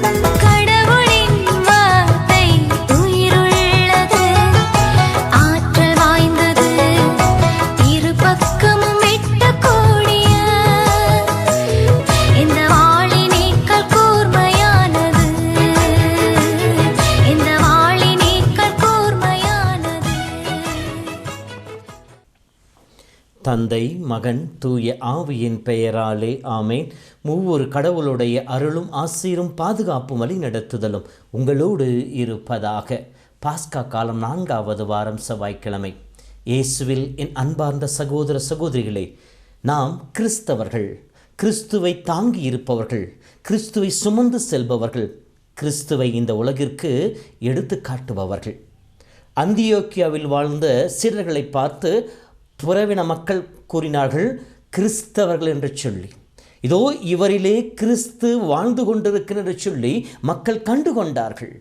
Bye. தந்தை மகன் தூய ஆவியின் பெயராலே ஆமேன். மூவொரு கடவுளுடைய அருளும் ஆசீரும் பாதுகாப்பு வழி நடத்துதலும் உங்களோடு இருப்பதாக. பாஸ்கா காலம் நான்காவது வாரம் செவ்வாய்க்கிழமை. இயேசுவில் என் அன்பார்ந்த சகோதர சகோதரிகளே நாம் கிறிஸ்தவர்கள் கிறிஸ்துவை தாங்கி இருப்பவர்கள் கிறிஸ்துவை சுமந்து செல்பவர்கள் கிறிஸ்துவை இந்த உலகிற்கு எடுத்து காட்டுபவர்கள் அந்தியோக்கியாவில் வாழ்ந்த சீடர்களை பார்த்து துறவின மக்கள் கூறினார்கள் கிறிஸ்தவர்கள் என்று சொல்லி. இதோ இவரிலே கிறிஸ்து வாழ்ந்து கொண்டிருக்கிறார் என்று சொல்லி மக்கள் கண்டு கொண்டார்கள்.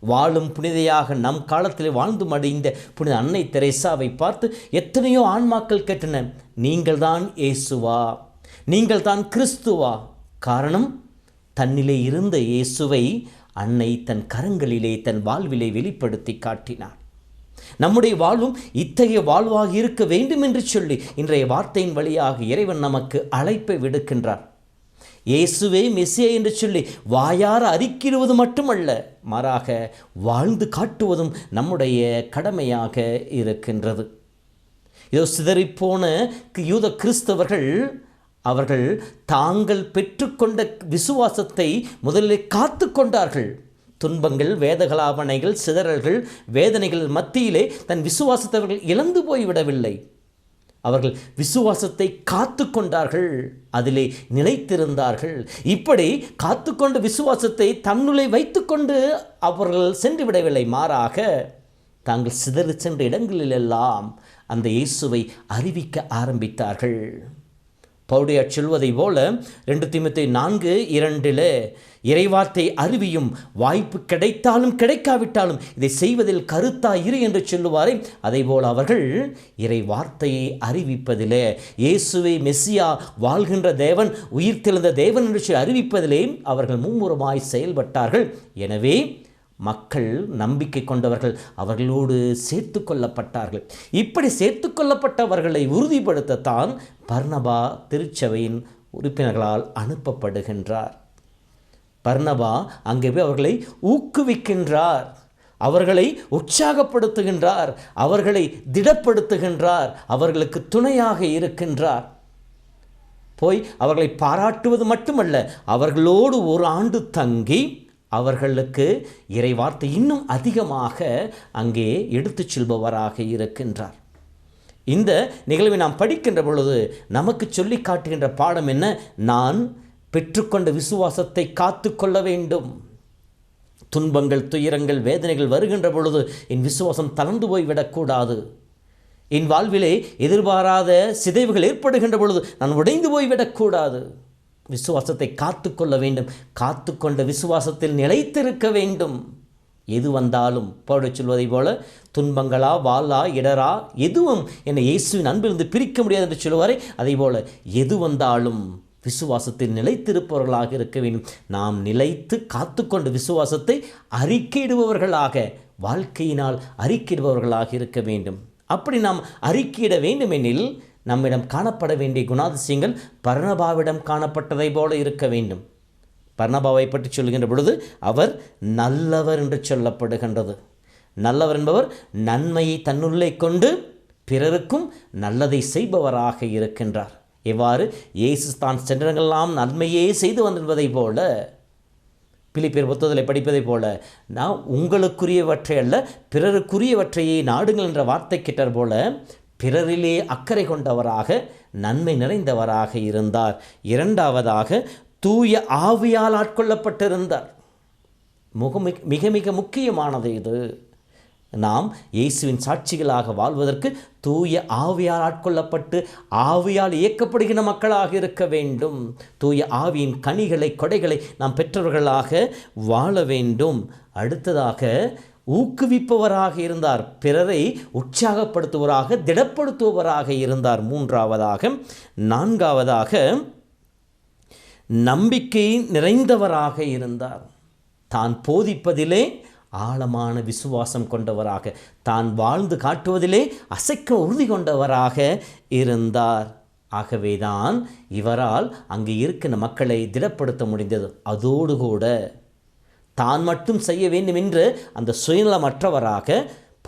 வாழும் புனிதையாக நம் காலத்தில் வாழ்ந்து மடிந்த புனித அன்னை தெரேசாவை பார்த்து எத்தனையோ ஆன்மாக்கள் கேட்டன. நீங்கள்தான் இயேசுவா. நீங்கள்தான் கிறிஸ்துவா. காரணம் தன்னிலே இருந்த இயேசுவை அன்னை தன் கரங்களிலே தன் வாழ்விலே வெளிப்படுத்தி காட்டினார் நம்முடைய வாழ்வும் இத்தகைய வாழ்வாக இருக்க வேண்டும் என்று சொல்லி இன்றைய வார்த்தையின் வழியாக இறைவன் நமக்கு அழைப்பை விடுக்கின்றார். இயேசுவே மெஸ்ஸியா என்று சொல்லி வாயார அறிக்கிடுவது மட்டுமல்ல மாறாக வாழ்ந்து காட்டுவதும் நம்முடைய கடமையாக இருக்கின்றது. இதோ சிதறிப்போன யூத கிறிஸ்தவர்கள் அவர்கள் தாங்கள் பெற்றுக்கொண்ட விசுவாசத்தை முதலில் காத்து கொண்டார்கள். துன்பங்கள் வேதகலாபனைகள் சிதறல்கள் வேதனைகள் மத்தியிலே தன் விசுவாசத்தை அவர்கள் இழந்து போய்விடவில்லை. அவர்கள் விசுவாசத்தை காத்து கொண்டார்கள் அதிலே நிலைத்திருந்தார்கள். இப்படி காத்துக்கொண்டு விசுவாசத்தை தன்னுள்ளே வைத்துக்கொண்டு அவர்கள் சென்று விடவில்லை. மாறாக தாங்கள் சிதறி சென்ற இடங்களிலெல்லாம் அந்த இயேசுவை அறிவிக்க ஆரம்பித்தார்கள். பவுடையார் சொல்வதை போல ரெண்டு திமுத்தை நான்கு இரண்டில் இறைவார்த்தை அறிவியும் வாய்ப்பு கிடைத்தாலும் கிடைக்காவிட்டாலும் இதை செய்வதில் கருத்தா இரு என்று சொல்லுவாரே. அதேபோல் அவர்கள் இறை வார்த்தையை அறிவிப்பதிலே இயேசுவை மெஸ்ஸியா வாழ்கின்ற தேவன் உயிர்த்தெழுந்த தேவன் என்று சொல்லி அறிவிப்பதிலே அவர்கள் மும்முரமாய் செயல்பட்டார்கள். எனவே மக்கள் நம்பிக்கை கொண்டவர்கள் அவர்களோடு சேர்த்து கொள்ளப்பட்டார்கள் இப்படி சேர்த்து கொள்ளப்பட்டவர்களை உறுதிப்படுத்தத்தான் பர்ணபா திருச்சபையின் உறுப்பினர்களால் அனுப்பப்படுகின்றார். பர்ணபா அங்கே போய் அவர்களை ஊக்குவிக்கின்றார். அவர்களை உற்சாகப்படுத்துகின்றார். அவர்களை திடப்படுத்துகின்றார். அவர்களுக்கு துணையாக இருக்கின்றார். போய் அவர்களை பாராட்டுவது மட்டுமல்ல அவர்களோடு ஒரு ஆண்டு தங்கி அவர்களுக்கு இறைவார்த்தை இன்னும் அதிகமாக அங்கே எடுத்துச் செல்பவராக இருக்கின்றார். இந்த நிகழ்வை நாம் படிக்கின்ற பொழுது நமக்கு சொல்லி காட்டுகின்ற பாடம் என்ன? நான் பெற்றுக்கொண்ட விசுவாசத்தை காத்து கொள்ள வேண்டும். துன்பங்கள் துயரங்கள் வேதனைகள் வருகின்ற பொழுது என் விசுவாசம் தளர்ந்து போய்விடக்கூடாது என் வாழ்விலே எதிர்பாராத சிதைவுகள் ஏற்படுகின்ற பொழுது நான் உடைந்து போய்விடக்கூடாது விசுவாசத்தை காத்து கொள்ள வேண்டும் காத்து கொண்ட விசுவாசத்தில் நிலைத்திருக்க வேண்டும். எது வந்தாலும் போட சொல்வதைப் போல துன்பங்களா வாளா இடரா எதுவும் என்னை இயேசுவின் அன்பிலிருந்து பிரிக்க முடியாது என்று சொல்லுவாரே. அதே போல எது வந்தாலும் விசுவாசத்தில் நிலைத்திருப்பவர்களாக இருக்க வேண்டும். நாம் நிலைத்து காத்துக்கொண்ட விசுவாசத்தை அறிக்கையிடுபவர்களாக வாழ்க்கையினால் அறிக்கையிடுபவர்களாக இருக்க வேண்டும். அப்படி நாம் அறிக்கையிட வேண்டுமெனில் நம்மிடம் காணப்பட வேண்டிய குணாதிசயங்கள் பர்ணபாவிடம் காணப்பட்டதை போல இருக்க வேண்டும். பர்ணபாவை பற்றி சொல்கின்ற பொழுது அவர் நல்லவர் என்று சொல்லப்படுகின்றது. நல்லவர் என்பவர் நன்மையை தன்னுள்ளே கொண்டு பிறருக்கும் நல்லதை செய்பவராக இருக்கின்றார். எவ்வாறு இயேசு தான் சென்றங்கள்லாம் நன்மையே செய்து வந்திருப்பதை போல பிலிப்பியர் புத்தகத்தில் படிப்பதைப் போல நான் உங்களுக்குரியவற்றை அல்ல பிறருக்குரியவற்றையே நாடுங்கள் என்ற வார்த்தை கிட்டர் போல பிறரிலே அக்கறை கொண்டவராக நன்மை நிறைந்தவராக இருந்தார். இரண்டாவதாக தூய ஆவியால் ஆட்கொள்ளப்பட்டிருந்தார். முக மிக- மிக முக்கியமானது இது. நாம் இயேசுவின் சாட்சிகளாக வாழ்வதற்கு தூய ஆவியால் ஆட்கொள்ளப்பட்டு ஆவியால் இயக்கப்படுகிற மக்களாக இருக்க வேண்டும். தூய ஆவியின் கனிகளை கொடைகளை நாம் பெற்றவர்களாக வாழ வேண்டும். அடுத்ததாக ஊக்குவிப்பவராக இருந்தார். பிறரை உற்சாகப்படுத்துவராக திடப்படுத்துபவராக இருந்தார். மூன்றாவதாக நான்காவதாக நம்பிக்கை நிறைந்தவராக இருந்தார். தான் போதிப்பதிலே ஆழமான விசுவாசம் கொண்டவராக தான் வாழ்ந்து காட்டுவதிலே அசைக்க உறுதி கொண்டவராக இருந்தார். ஆகவேதான் இவரால் அங்கு இருக்கிற மக்களை திடப்படுத்த முடிந்தது. அதோடு கூட தான் மட்டும் செய்ய வேண்டும் என்று அந்த சுயநலமற்றவராக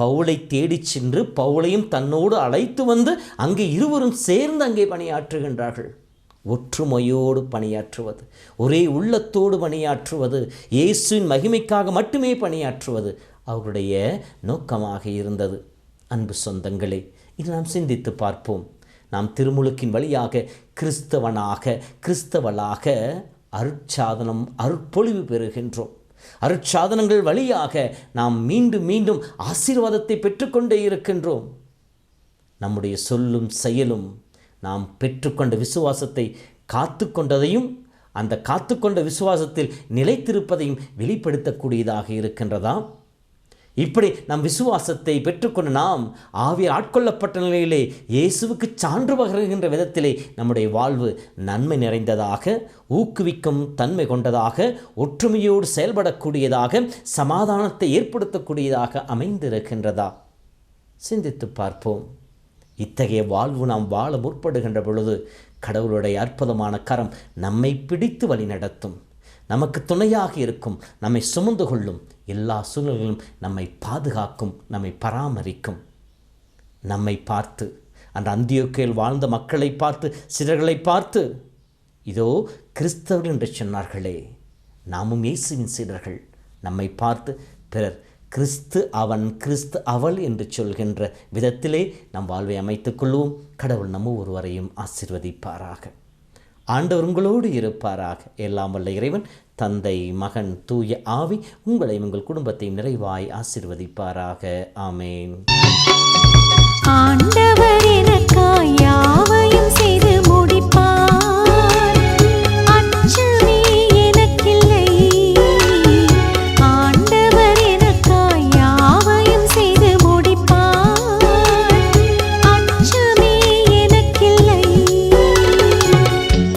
பவுலை தேடிச் சென்று பவுலையும் தன்னோடு அழைத்து வந்து அங்கே இருவரும் சேர்ந்து அங்கே பணியாற்றுகின்றார்கள். ஒற்றுமையோடு பணியாற்றுவது ஒரே உள்ளத்தோடு பணியாற்றுவது இயேசுவின் மகிமைக்காக மட்டுமே பணியாற்றுவது அவருடைய நோக்கமாக இருந்தது. அன்பு சொந்தங்களே இது நாம் சிந்தித்து பார்ப்போம். நாம் திருமுழுக்கின் வழியாக கிறிஸ்தவனாக கிறிஸ்தவளாக அருட்சாதனம் அருட்பொழிவு பெறுகின்றோம். அருட்சாதனங்கள் வழியாக நாம் மீண்டும் மீண்டும் ஆசீர்வாதத்தை பெற்றுக்கொண்டே இருக்கின்றோம். நம்முடைய சொல்லும் செயலும் நாம் பெற்றுக்கொண்ட விசுவாசத்தை காத்து கொண்டதையும் அந்த காத்துக்கொண்ட விசுவாசத்தில் நிலைத்திருப்பதையும் வெளிப்படுத்தக்கூடியதாக இருக்கின்றதா இப்படி நம் விசுவாசத்தை பெற்றுக்கொண்டு நாம் ஆவி ஆட்கொள்ளப்பட்ட நிலையிலே இயேசுவுக்கு சான்று பகர்கின்ற விதத்திலே நம்முடைய வாழ்வு நன்மை நிறைந்ததாக ஊக்குவிக்கும் தன்மை கொண்டதாக ஒற்றுமையோடு செயல்படக்கூடியதாக சமாதானத்தை ஏற்படுத்தக்கூடியதாக அமைந்திருக்கின்றதா? சிந்தித்து பார்ப்போம். இத்தகைய வாழ்வு நாம் வாழ முற்படுகின்ற பொழுது கடவுளுடைய அற்புதமான கரம் நம்மை பிடித்து வழி நடத்தும் நமக்கு துணையாக இருக்கும். நம்மை சுமந்து கொள்ளும். எல்லா சூழ்நிலைகளும் நம்மை பாதுகாக்கும். நம்மை பராமரிக்கும். நம்மை பார்த்து. அந்த அந்தியோக்கையில் வாழ்ந்த மக்களை பார்த்து சிலர்களை பார்த்து இதோ கிறிஸ்தவர்கள் என்று சொன்னார்களே நாமும் இயேசுவின் சீடர்கள். நம்மை பார்த்து பிறர் கிறிஸ்து அவன் கிறிஸ்து அவள் என்று சொல்கின்ற விதத்திலே நம் வாழ்வை அமைத்துக் கொள்வோம். கடவுள் நம்ம ஒருவரையும் ஆசிர்வதிப்பாராக. ஆண்டவர் உங்களோடு இருப்பாராக. எல்லாம் வல்ல இறைவன் தந்தை மகன் தூய ஆவி உங்களையும் உங்கள் குடும்பத்தையும் நிறைவாய் ஆசிர்வதிப்பாராக. ஆமேன். ஆண்டவர் எனக்காயா